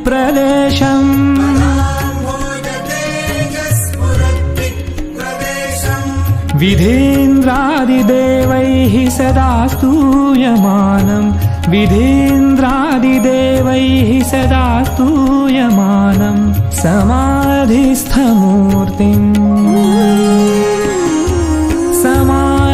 स्फुरदिक्प्रदेशम् विधीन्द्रादिदेवैः सदा स्तूयमानम् विधीन्द्रादिदेवैः सदा स्तूयमानम् समाधिस्थमूर्तिम्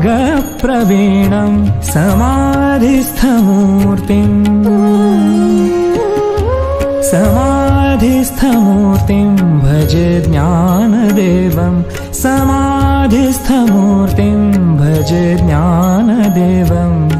यमाद्यष्टभेदाङ्गयोगप्रवीणम् समाधिस्थमूर्तिम्। समाधिस्थमूर्तिं भज ज्ञानदेवं। समाधिस्थमूर्तिं भज ज्ञानदेवम्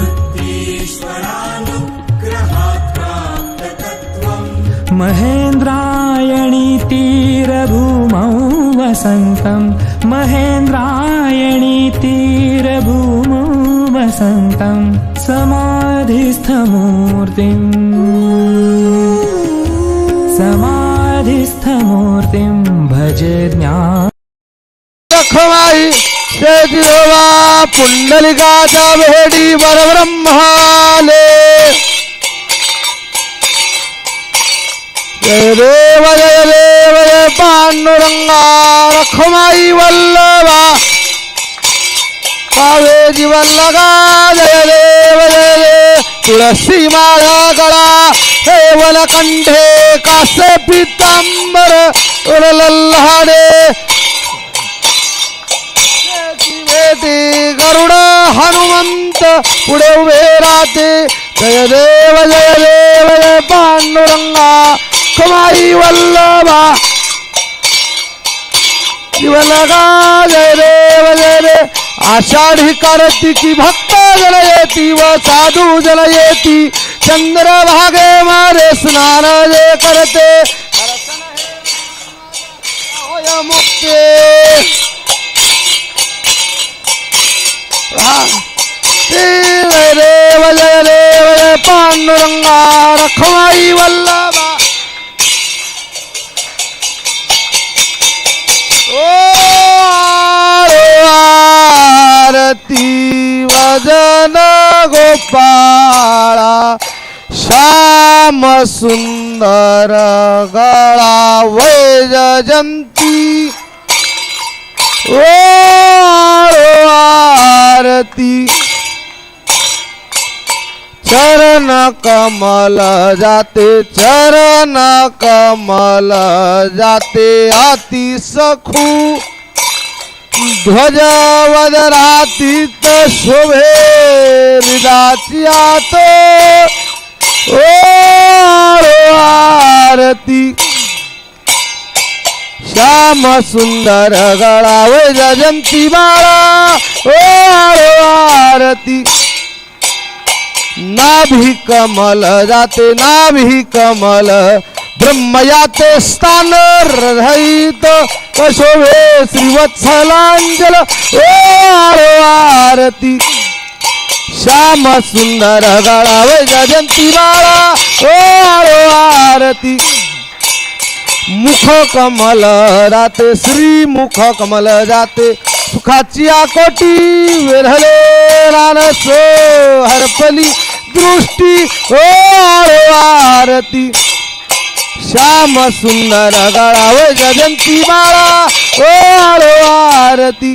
महेन्द्रायणी तीरभूमौ वसन्तं। महेन्द्रायणी तीरभूमौ वसन्तं। समाधिस्थमूर्तिम्। समाधिस्थमूर्तिं भज ज्ञा पुण्डलिका दावहेडी वरब्रह्माले जय देव जय देव जय पांडुरंगा रखमाई वल्लभा। कावेरी वल्लगा जय देव जय देव। तुळसी माळा गळा हे वलकंठे कासे पितांबर उरलल्हाडे गरुड हनुमंत पुढे उभे राहते। जय देव जय देव जय पांडुरंगा। कमाई वल्लभा शिवलगा जय देव जय देव आषाढी कार्तिकी भक्त जन येती व साधू जन येती चंद्रभागे मारे स्नान जे करते होय मुक्ते हा. जय देव जय देव जय पांडुरंगा रखमाई वल्लभा आरती वजन गोपाळा श्याम सुंदर गळा वैजयंती ओ आरती चरण कमल जाते चरण कमल जाते अति सखू ध्वज वदरातीत शोभे हृदाची ओ आरती. श्याम सुंदर गळावे जयंती बाळा. ओ आरती. नाभी कमल जाते नाभी कमल. ब्रह्मयाते स्थान रहित कशोभे श्रीवत्सलांजल. ओ आरती. श्याम सुंदर गळावे जयंती माळा. ओ आरती. मुख कमल राते श्री मुख कमल जाते. सुखाची आकोटी विरहले रानसो हरपली दृष्टी. ओ आरती. श्याम सुंदर गळाव जयंती बाळा ओ आरती.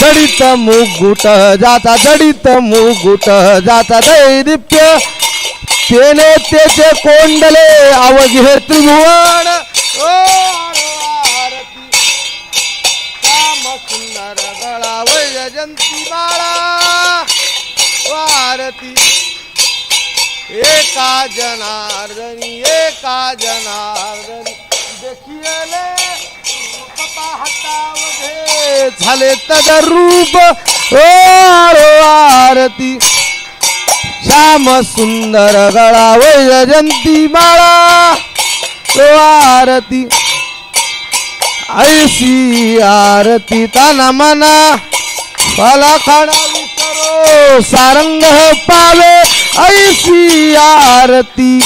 जडित मुगुट जाता जडित मुगुट जाता दैदिप्य तेने त्याचे कोंडले अवघे त्रिभुवन. ओ सुंदर गळाव जयंती बाळा वारती एका जनार्दनी एका जनार्दनी. देखियले पाहतावधे झाले तदरूप ओ आरती श्याम सुंदर गळा वैजयंती माळा ओ आरती ऐशी आरती ताना मना. फला खाडा विसरो सारंग हो पावे ऐसी आरती।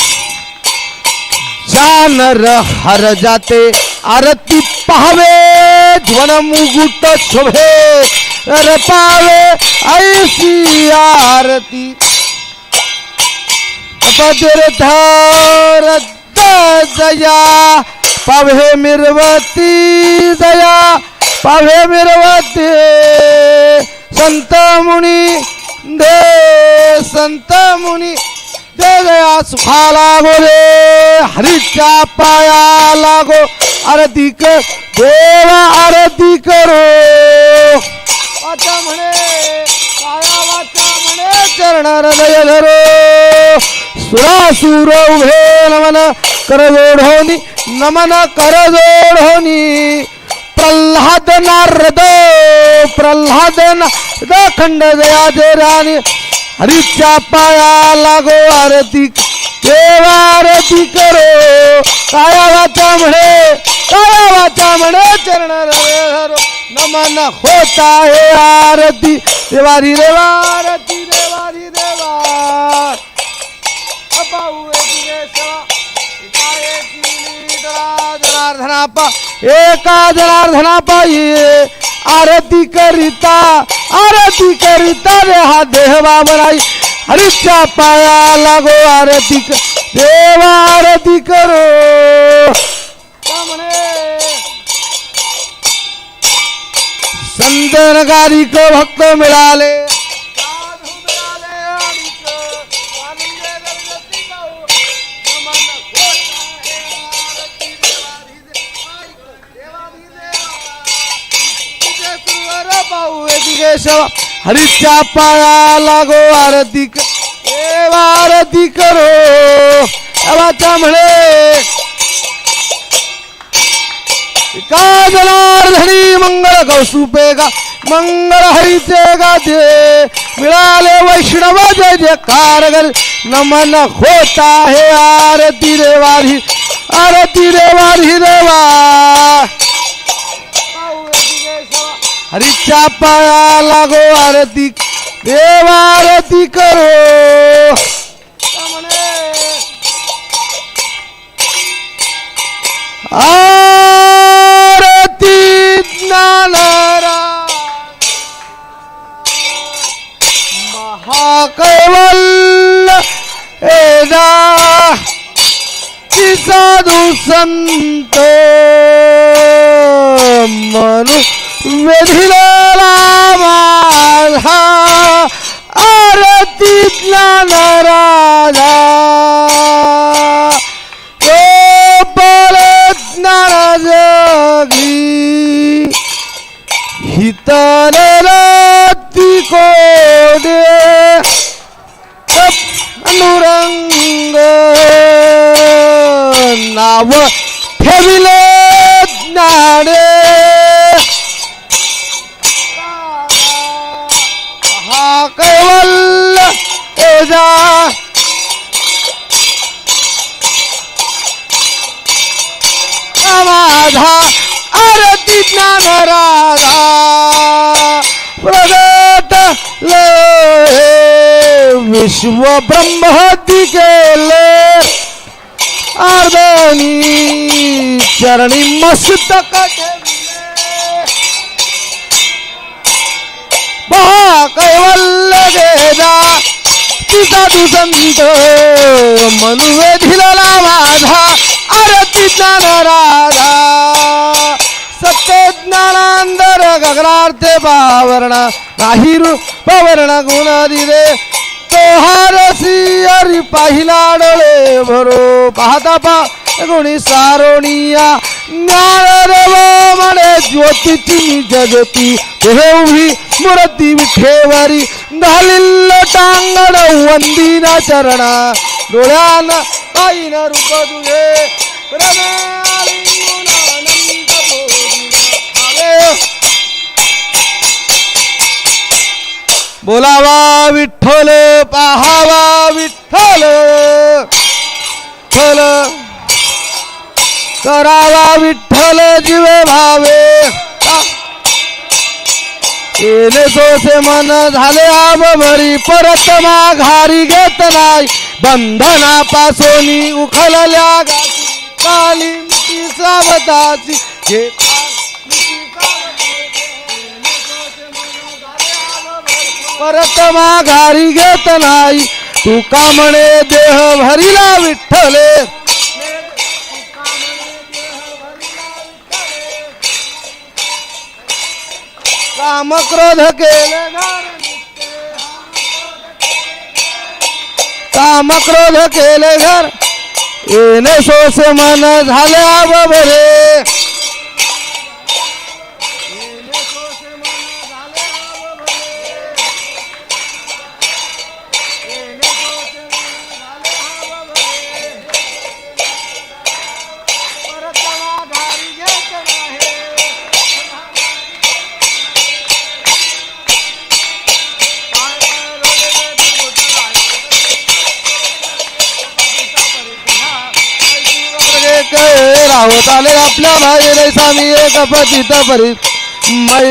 जानर हर जाते आरती पाहावे ध्वन मुगुट शोभे। पावे ऐसी आरती। पतिरथर दया पावे मिरवती दया पावे मिरवती। संत मुनी दे संत मुनी दे दया सुखा रे हरीच्या पाया लागो आरती कर देवा आरती करो. वाचा म्हणे काया वाचा म्हणे चरण हृदय धरो. सुरासुर उभे नमन कर जोडोनी नमन कर जोडोनी प्रल्हाद नारद प्रल्हाद नारद खंड जया दे राणी. हरीच्या पाया लागो आरती देवा आरती करो. काया वाचा म्हणे काया वाचा म्हणे चरण नमन होता हे आरती. देवारी देवा आरती देवारी देवा. जनार्दनापा एका जनार्दनापा ये आरती करिता आरती करिता रे हा देह बाबराई हरीच्या पाया लागो आरती क- देवा आरती करो। का म्हणे संत नगारिक भक्त मिळाले साधू केशव हरीच्या पाया लागो आरती देवा आरती करो. देवाच्या म्हणे का जनार्दनी मंगळ कौसुपे गा मंगळ हरीचे गाते मिळाले वैष्णव जय जय कारगर नमन होत आहे आरती देवारी आरती देवारी देवा. हरीच्या पाया लागो आरती. देवा आरती करो. आरती ज्ञानारा महाकैवल्य एदा साधू संत एजा माझा आरती ज्ञान राधा प्रगट विश्व ब्रह्मती केले अर्धनी चरणी मस्तक ठेविले महाकैवल्य गेदा तिचा संत मनुवे दिलेला माझा आरती ज्ञान राधा सत्य ज्ञानांतर गगनार्थे पावरण नाही पवर्ण गुण दिले तो हारसी हरी पाहिला डोळे भरो. पाहता पा गुणी सारोणिया ज्ञान रे म्हणे ज्योतीची निज ज्योती तुहे उभी मूर्ती विठेवरी. टांगण वंदिना चरणा. डोळ्यान आईन रूप तुझे बोलावा विठ्ठल पाहावा विठ्ठल. विठ्ठल करावा विठ्ठल जीवे भावे. येणे सोसे मन झाले आब भरी परत माघारी घेत नाही. बंधनापासून उखलल्या गाठी काली सावताची घे परत माघारी घेत नाही. तू का म्हणे देह भरिला विठ्ठले. काम क्रोध केलं काम क्रोध केलं घर येणे सोस मन झाल्या बरे. आले आपल्या बाहेर स्वामी एक पतित परी मै